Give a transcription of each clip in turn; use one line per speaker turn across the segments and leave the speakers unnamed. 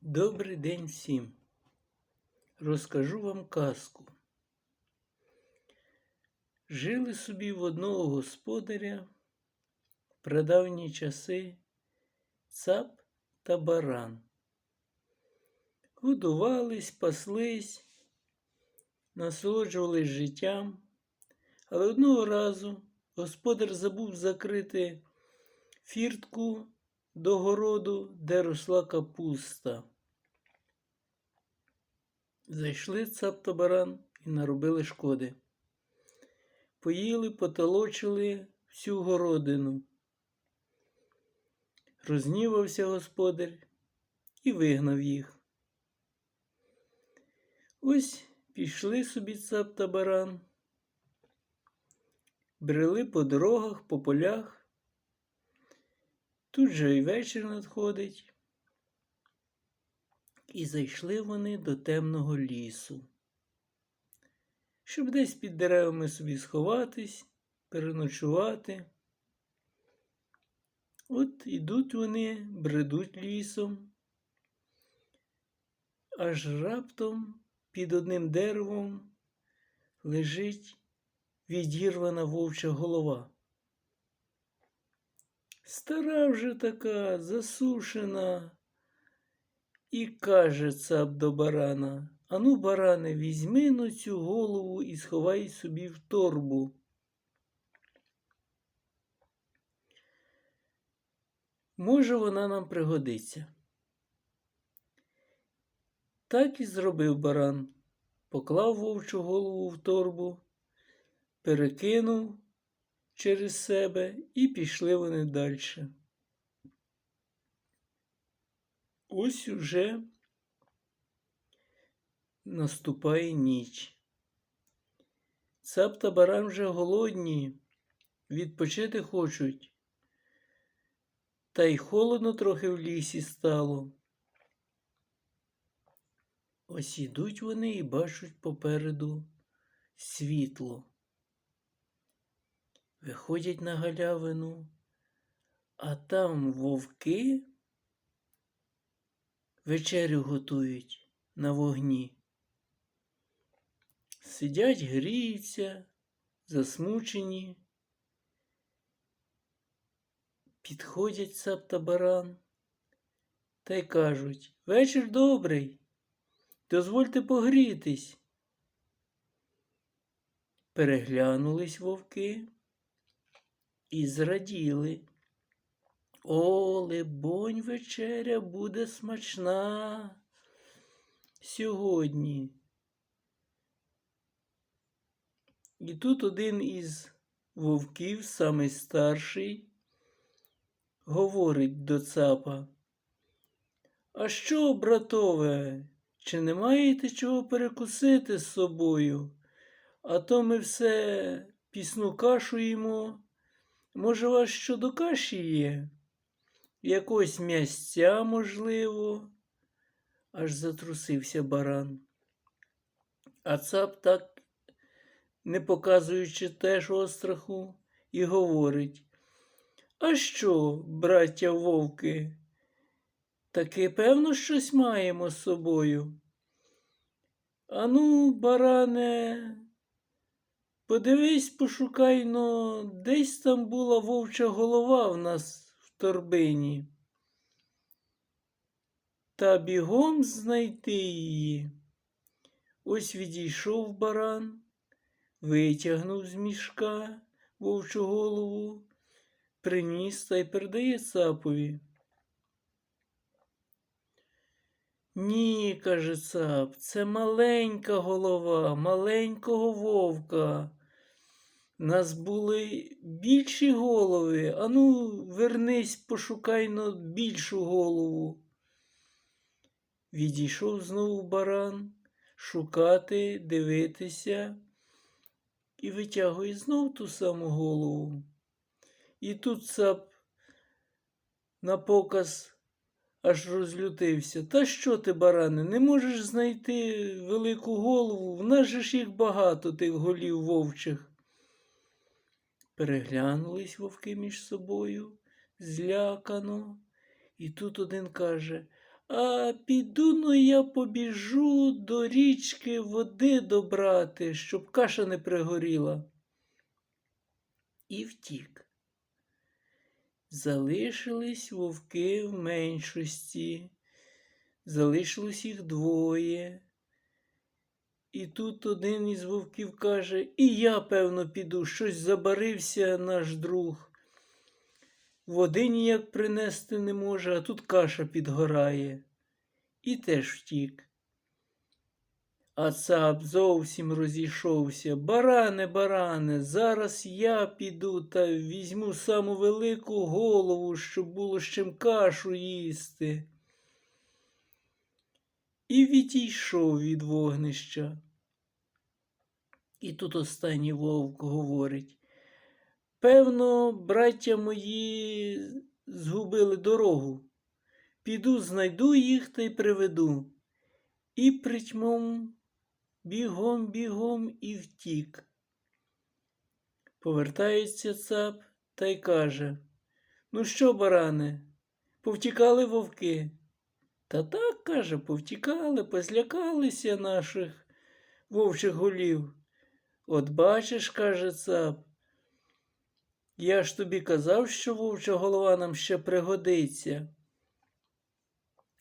Добрий день всім. Розкажу вам казку. Жили собі в одного господаря в прадавні часи цап та баран. Годувались, паслись, насолоджувались життям, але одного разу господар забув закрити фіртку до городу, де росла капуста. Зайшли цап та баран і наробили шкоди. Поїли, потолочили всю городину. Рознівався господар і вигнав їх. Ось пішли собі цап та баран, брели по дорогах, по полях. Тут же й вечір надходить. І зайшли вони до темного лісу, щоб десь під деревами собі сховатись, переночувати. От ідуть вони, бредуть лісом, аж раптом під одним деревом лежить відірвана вовча голова. Стара вже така, засушена, і каже цап до барана Ану, баране, візьми ну цю голову і сховай собі в торбу. Може, вона нам пригодиться. Так і зробив баран, поклав вовчу голову в торбу, перекинув через себе і пішли вони далі. Ось уже наступає ніч. Цап та баран вже голодні, відпочити хочуть. Та й холодно трохи в лісі стало. Ось ідуть вони і бачать попереду світло. Виходять на галявину, а там вовки вечерю готують на вогні. Сидять, гріються, засмучені. Підходять цап та баран та й кажуть Вечір добрий, дозвольте погрітись. Переглянулись вовки і зраділи. О, либонь, вечеря буде смачна сьогодні. І тут один із вовків, самий старший, говорить до цапа. А що, братове, чи не маєте чого перекусити з собою? А то ми все пісну кашу їмо. Може, у вас що до каші є? Якось м'ясця, можливо, аж затрусився баран. А цап так, не показуючи теж остраху, і говорить А що, браття вовки? Таки, певно, щось маємо з собою. Ану, баране, подивись, пошукай но, десь там була вовча голова в нас в торбині. Та бігом знайти її. Ось відійшов баран, витягнув з мішка вовчу голову, приніс та й передає цапові. Ні, каже цап, це маленька голова, маленького вовка. Нас були більші голови. Ану, вернись, пошукай но більшу голову. Відійшов знову баран шукати, дивитися і витягує знов ту саму голову. І тут цап на показ аж розлютився. Та що ти, баране, не можеш знайти велику голову? В нас же ж їх багато, тих голів вовчих. Переглянулись вовки між собою злякано. І тут один каже А піду ну я побіжу до річки води добрати, щоб каша не пригоріла. І втік. Залишились вовки в меншості, залишилось їх двоє. І тут один із вовків каже, і я, певно, піду, щось забарився наш друг. Води ніяк принести не може, а тут каша підгорає. І теж втік. А цап зовсім розійшовся. Баране, баране, зараз я піду та візьму саму велику голову, щоб було з чим кашу їсти. І відійшов від вогнища. І тут останній вовк говорить. Певно, браття мої згубили дорогу. Піду, знайду їх та й приведу. І притьмом бігом, бігом і втік. Повертається цап та й каже: Ну що, баране, повтікали вовки? Та так, каже, повтікали, позлякалися наших вовчих голів. От бачиш, каже цап, я ж тобі казав, що вовча голова нам ще пригодиться.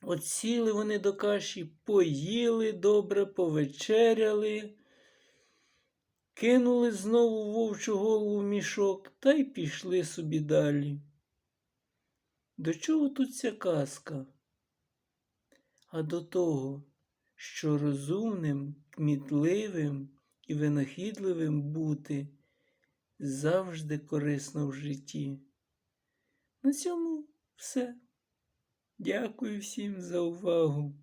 От сіли вони до каші, поїли добре, повечеряли, кинули знову вовчу голову в мішок та й пішли собі далі. До чого тут ця казка? А до того, що розумним, кмітливим і винахідливим бути завжди корисно в житті. На цьому все. Дякую всім за увагу.